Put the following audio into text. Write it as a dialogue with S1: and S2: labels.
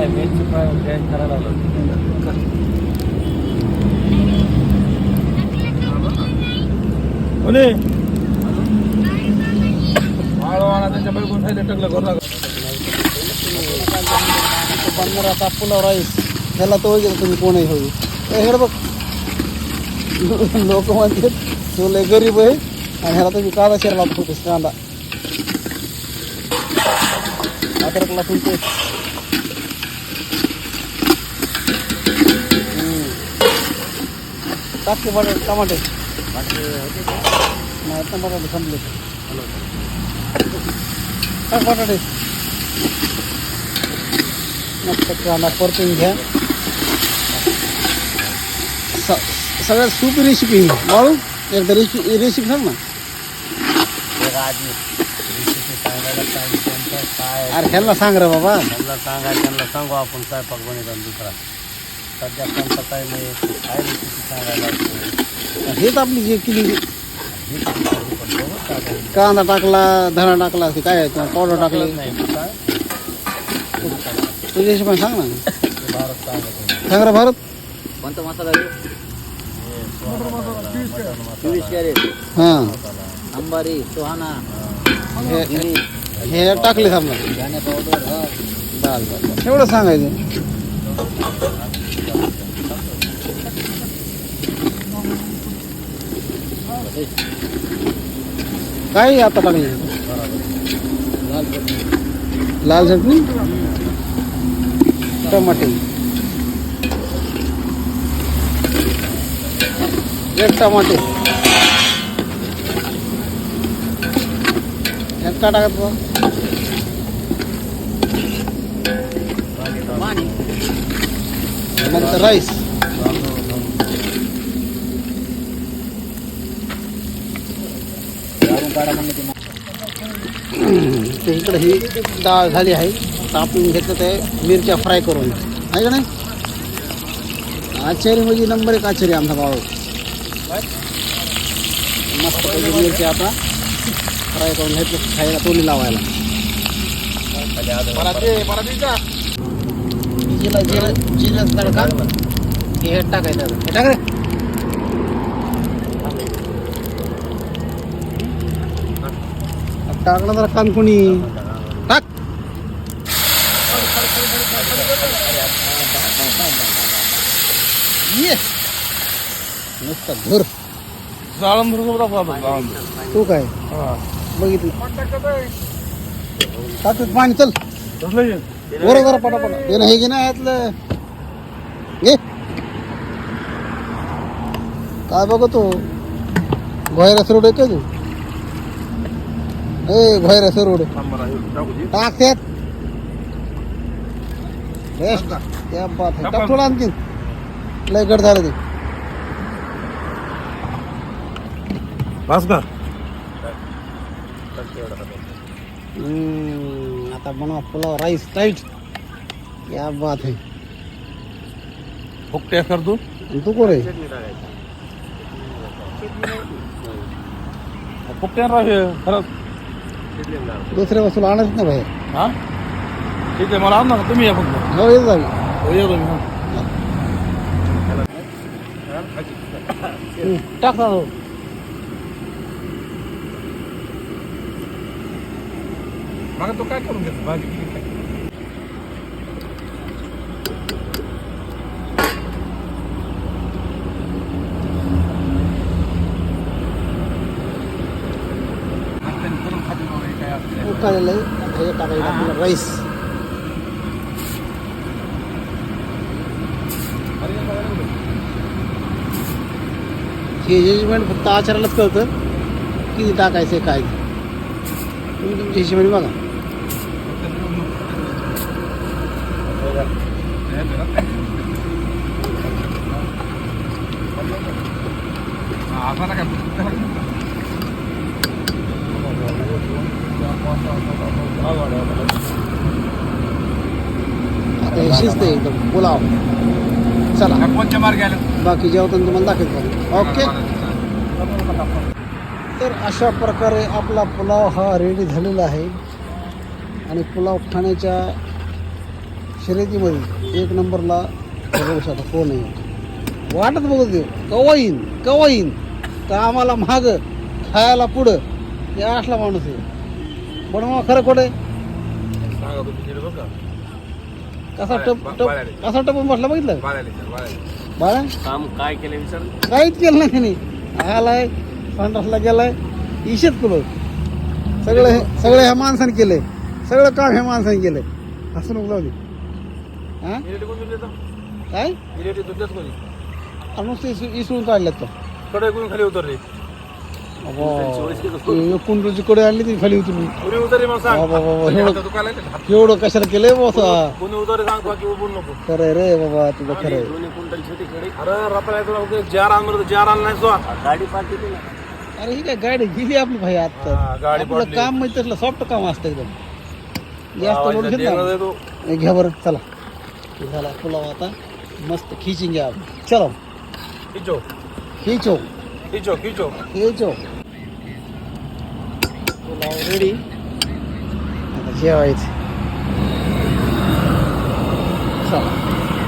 S1: नाही मेनची फ्राय करायला
S2: कोणी? वाळवाना त्यांच्या बैगून खायला टकलं करू नका
S3: बनणार पुलाव राईस ह्याला तो गेला तुम्ही कोणही होईल हेड बघ. लोक म्हणतात तो लय गरीब आहे. आणि ह्याला तुम्ही कांदा शिरला होतेस कांदा अद्रक लसूण टाकते बटाटे टमाटे. नाही आता बटाटे संपले. टाक बटाटे. मस्त कांदा परतून घ्या. स- सगळ्यात सोपी रेसिपी वाळू एकदा रेसिपी रेसिपी सांग ना.
S1: काय
S3: अरे ह्याला सांग रे बाबा.
S1: त्यांना सांगा त्यांना सांगू आपण स्वयंपाक बनवता दुसरा. सध्या कोणता काय नाही काय
S3: हेच आपली जे केली
S1: पण टाकायची.
S3: कांदा टाकला धना टाकला की काय पावडर टाकले?
S1: नाही काय?
S3: तुझ्या हिशोबाने सांग ना.
S1: ते
S3: सांग रे भारत.
S1: कोणता मसाला
S3: हां.
S1: अंबारी सुहाना
S3: हे हे टाकले समजा. एवढं सांगायचं. काय आता टाकले लाल चटणी टमाटे. एक टमाटे. एक का टाकत बा नंतर राईस
S1: ते
S3: इकडे ही डाळ झाली आहे. तापून घेतलं ते मिरच्या फ्राय करून. आहे का नाही? आचारी म्हणजे नंबर एक आचारी आमचा भाऊ. मस्त पैकी मिरच्या आता फ्राय करून घेतलं खायला तोंडी लावायला. जिरा जिरा जिराच तडका हे टाकायचं. हे टाक रे. टाकला जरा कान कोणी? टाक. ये. नुसतं घर तू काय?
S2: हा
S3: बघितलं. टाकत पाणी चल. बरोबर जरा पटापट. हे नाही की नाही यातलं घे काय बघतो? भैरा सुरू आहे का तू? ए भैरा सरोड
S2: थांब बरं, हे टाकू दे.
S3: टाक त्यात. बेस्ट त्या बात आहे टाक थोडं आणखीन. लय गड झालं ते.
S2: बस का
S3: हम्म, आता बनवा पुलाव राईस टाईट क्या बात है
S2: फुकट्या कर तू.
S3: आणि तू कोण आहे?
S2: फुकट्या राह हे, खरंच
S3: दुसऱ्या वस्तूला आणायच ना बाहेर.
S2: हा? ठीक आहे मला आण ना तुम्ही या फक्त.
S3: हो येत जावी.
S2: हो येतो मी हा.
S3: टाक ना हो.
S2: मग तो काय करून घेतो? भाजी किती काय? हाताने करून खाते बाबा हे
S3: उकळलेलं आहे टाकायचं राईस
S2: हे
S3: जजमेंट फक्त आचारालाच कळतं किती टाकायचं आहे काय तुम्ही तुमच्या हिशोबाने बघा
S2: आता काय
S3: आता हे शिजतं एकदम. पुलाव चला.
S2: कोणत्या मार्गे
S3: बाकी जेवताना तुम्हाला दाखवतो. ओके? तर अशा प्रकारे आपला पुलाव हा रेडी झालेला आहे. आणि पुलाव खाण्याच्या शर्यतीमध्ये एक नंबरला बघू शकता कोण आहे. वाटत बघू दे. कवा येईन? कवा येईन? तर आम्हाला माग खायला पुढं हे असला माणूस आहे. पण मग खरं खोटं आहे
S2: सांगा तुम्ही तिथे बघा
S3: कसा टप टप कसा टपून बसला बघितलं? का?
S2: बाळाले बाळाले.
S3: बाळा?
S1: काम काय केलं विचार?
S3: काहीच केलं नाही त्यांनी. आलाय संडासला गेलाय इशेत कुलो सगळं हे सगळं ह्या माणसाने केलंय सगळं काम ह्या माणसाने केलंय असं नको लावली हा काय? नुसते इसरून काढल्यात तो.
S2: कडे खाली उतरले.
S3: कुंडूची कडे आणली ती खाली उतरून.
S2: पुरी उतरली मग सांग.
S3: बाबा, बाबा,
S2: तुझ्या
S3: एवढं- कशाला केलंय बसा
S2: कोणी उतरले सांग बाकी बोलू नको.
S3: खरंय रे बाबा तुझं
S1: दोन्ही क्विंटल खडी
S2: अरे तुला जार आणलं जार आणला नाही तो
S1: गाडी पाठी दिली.
S3: अरे ही काय गाडी गेली आपली भाई
S2: हा,
S3: आता
S2: गाडी
S3: आपलं. काम म्हणजे तसलं सॉफ्ट काम असतं एकदम. जास्त लोड घेत घ्या बरं चला. झाला पुलाव आता. मस्त खिचिंग घ्या. आपण चलो.
S2: खिचो.
S3: खिचो.
S2: खिचो खिचो
S3: खिचो पुलाव रेडी आता जेवायचं चला